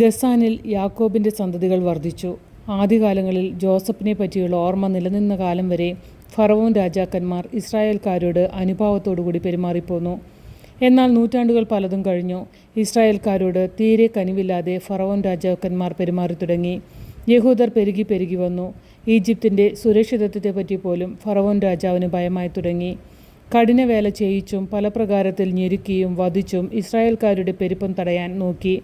ഗസാനിൽ യാക്കോബിന്റെ സന്തതികൾ വർദ്ധിച്ചു. ആദ്യകാലങ്ങളിൽ ജോസഫിനെ പറ്റിയുള്ള ഓർമ്മ നിലനിന്ന കാലം വരെ ഫറവോൻ രാജാക്കന്മാർ ഇസ്രായേൽക്കാരോട് അനുഭാവത്തോടുകൂടി പെരുമാറിപ്പോന്നു. എന്നാൽ നൂറ്റാണ്ടുകൾ പലതും കഴിഞ്ഞു. ഇസ്രായേൽക്കാരോട് തീരെ കനിവില്ലാതെ ഫറവോൻ രാജാക്കന്മാർ പെരുമാറി തുടങ്ങി. യഹൂദർ പെരുകി പെരുകി വന്നു. ഈജിപ്തിന്റെ സുരക്ഷിതത്വത്തെപ്പറ്റി പോലും ഫറവോൻ രാജാവിന് ഭയമായി തുടങ്ങി. കഠിനവേല ചെയ്യിച്ചും പല പ്രകാരത്തിൽ ഞെരുക്കിയും വധിച്ചും ഇസ്രായേൽക്കാരുടെ പെരുപ്പം തടയാൻ നോക്കി.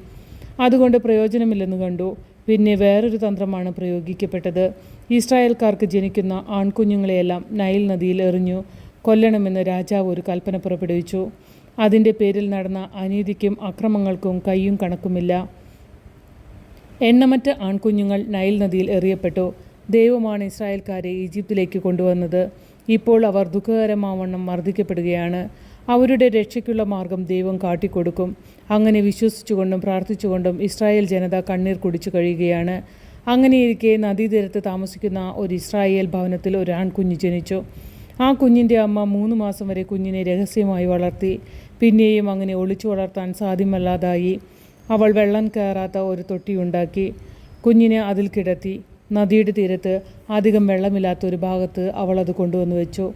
അതുകൊണ്ട് പ്രയോജനമില്ലെന്ന് കണ്ടു. പിന്നെ വേറൊരു തന്ത്രമാണ് പ്രയോഗിക്കപ്പെട്ടത്. ഇസ്രായേൽക്കാർക്ക് ജനിക്കുന്ന ആൺകുഞ്ഞുങ്ങളെയെല്ലാം നൈൽ നദിയിൽ എറിഞ്ഞു കൊല്ലണമെന്ന് രാജാവ് ഒരു കൽപ്പന പുറപ്പെടുവിച്ചു. അതിന്റെ പേരിൽ നടന്ന അനീതിക്കും അക്രമങ്ങൾക്കും കയ്യും കണക്കുമില്ല. എണ്ണമറ്റ ആൺകുഞ്ഞുങ്ങൾ നൈൽ നദിയിൽ എറിയപ്പെട്ടു. ദൈവമാണ് ഇസ്രായേൽക്കാരെ ഈജിപ്തിലേക്ക് കൊണ്ടുവന്നത്. ഇപ്പോൾ അവർ ദുഃഖകരമാവണ്ണം മർദ്ദിക്കപ്പെടുകയാണ്. അവരുടെ രക്ഷയ്ക്കുള്ള മാർഗം ദൈവം കാട്ടിക്കൊടുക്കും. അങ്ങനെ വിശ്വസിച്ചുകൊണ്ടും പ്രാർത്ഥിച്ചുകൊണ്ടും ഇസ്രായേൽ ജനത കണ്ണീർ കുടിച്ചു കഴിയുകയാണ്. അങ്ങനെയിരിക്കെ നദീതീരത്ത് താമസിക്കുന്ന ഒരു ഇസ്രായേൽ ഭവനത്തിൽ ഒരു ആൺകുഞ്ഞ് ജനിച്ചു. ആ കുഞ്ഞിന്റെ അമ്മ മൂന്ന് മാസം വരെ കുഞ്ഞിനെ രഹസ്യമായി വളർത്തി. പിന്നെയും അങ്ങനെ ഒളിച്ചു വളർത്താൻ സാധ്യമല്ലാതായി. അവൾ വെള്ളം കയറാത്ത ഒരു തൊട്ടിയുണ്ടാക്കി കുഞ്ഞിനെ അതിൽ കിടത്തി. നദിയുടെ തീരത്ത് അധികം വെള്ളമില്ലാത്ത ഒരു ഭാഗത്ത് അവൾ അത് കൊണ്ടുവന്ന് വെച്ചു.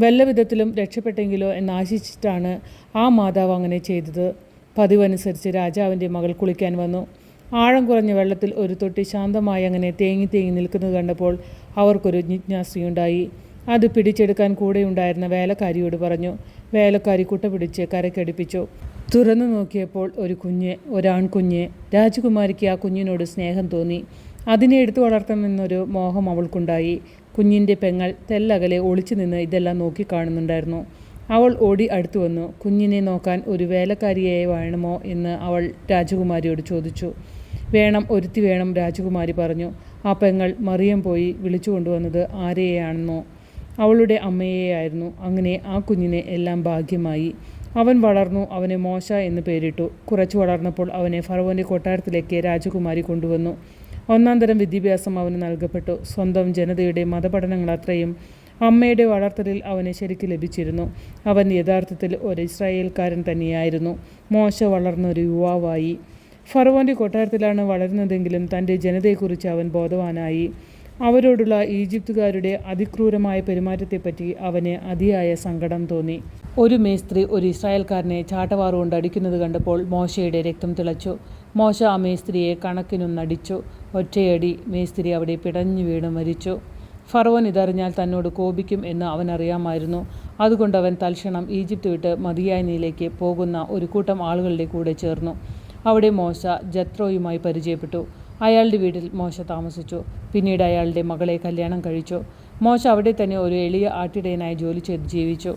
വല്ല വിധത്തിലും രക്ഷപ്പെട്ടെങ്കിലോ എന്നാശിച്ചിട്ടാണ് ആ മാതാവ് അങ്ങനെ ചെയ്തത്. പതിവനുസരിച്ച് രാജാവിന്റെ മകൾ കുളിക്കാൻ വന്നു. ആഴം കുറഞ്ഞ വെള്ളത്തിൽ ഒരു തൊട്ടി ശാന്തമായി അങ്ങനെ തേങ്ങി തേങ്ങി നിൽക്കുന്നത് കണ്ടപ്പോൾ അവർക്കൊരു ജിജ്ഞാസയുണ്ടായി. അത് പിടിച്ചെടുക്കാൻ കൂടെയുണ്ടായിരുന്ന വേലക്കാരിയോട് പറഞ്ഞു. വേലക്കാരി കുട്ട പിടിച്ച് കരക്കടിപ്പിച്ചു. തുറന്നു നോക്കിയപ്പോൾ ഒരു കുഞ്ഞ് ഒരാൺകുഞ്ഞ്. രാജകുമാരിക്ക് ആ കുഞ്ഞിനോട് സ്നേഹം തോന്നി. അതിനെ എടുത്തു വളർത്തണമെന്നൊരു മോഹം അവൾക്കുണ്ടായി. കുഞ്ഞിന്റെ പെങ്ങൾ തെല്ലകലെ ഒളിച്ചു നിന്ന് ഇതെല്ലാം നോക്കി കാണുന്നുണ്ടായിരുന്നു. അവൾ ഓടി അടുത്തു വന്നു. കുഞ്ഞിനെ നോക്കാൻ ഒരു വേലക്കാരിയെ വേണമോ എന്ന് അവൾ രാജകുമാരിയോട് ചോദിച്ചു. വേണം ഒരുത്തി വേണം രാജകുമാരി പറഞ്ഞു. ആ പെങ്ങൾ മറിയം പോയി വിളിച്ചു കൊണ്ടുവന്നത് ആരെയാണെന്നോ. അവളുടെ അമ്മയെയായിരുന്നു. അങ്ങനെ ആ കുഞ്ഞിനെ എല്ലാം ഭാഗ്യമായി. അവൻ വളർന്നു അവനെ മോശ എന്ന് പേരിട്ടു. കുറച്ചു വളർന്നപ്പോൾ അവനെ ഫറവോന്റെ കൊട്ടാരത്തിലേക്ക് രാജകുമാരി കൊണ്ടുവന്നു. ഒന്നാം തരം വിദ്യാഭ്യാസം അവന് നൽകപ്പെട്ടു. സ്വന്തം ജനതയുടെ മതപഠനങ്ങൾ അത്രയും അമ്മയുടെ വളർത്തലിൽ അവന് ശരിക്ക് ലഭിച്ചിരുന്നു. അവൻ യഥാർത്ഥത്തിൽ ഒരു ഇസ്രായേൽക്കാരൻ തന്നെയായിരുന്നു. മോശ വളർന്ന ഒരു യുവാവായി. ഫറവോന്റെ കൊട്ടാരത്തിലാണ് വളരുന്നതെങ്കിലും തന്റെ ജനതയെക്കുറിച്ച് അവൻ ബോധവാനായി. അവരോടുള്ള ഈജിപ്തുകാരുടെ അതിക്രൂരമായ പെരുമാറ്റത്തെപ്പറ്റി അവന് അതിയായ സങ്കടം തോന്നി. ഒരു മേസ്ത്രി ഒരു ഇസ്രായേൽക്കാരനെ ചാട്ടവാറുകൊണ്ട് അടിക്കുന്നത് കണ്ടപ്പോൾ മോശയുടെ രക്തം തിളച്ചു. മോശ ആ മേസ്ത്രിയെ കണക്കിനൊന്നടിച്ചു. ഒറ്റയടി മേസ്ത്രി അവിടെ പിടഞ്ഞു വീണ് മരിച്ചു. ഫറവോൻ ഇതറിഞ്ഞാൽ തന്നോട് കോപിക്കും എന്ന് അവൻ അറിയാമായിരുന്നു. അതുകൊണ്ട് അവൻ തൽക്ഷണം ഈജിപ്ത് വിട്ട് മതിയായനിയിലേക്ക് പോകുന്ന ഒരു കൂട്ടം ആളുകളുടെ കൂടെ ചേർന്നു. അവിടെ മോശ ജത്രോയുമായി പരിചയപ്പെട്ടു. അയാളുടെ വീട്ടിൽ മോശ താമസിച്ചു. പിന്നീട് അയാളുടെ മകളെ കല്യാണം കഴിച്ചു. മോശ അവിടെ തന്നെ ഒരു എളിയ ആട്ടിടയനായി ജോലി ചെയ്ത് ജീവിച്ചു.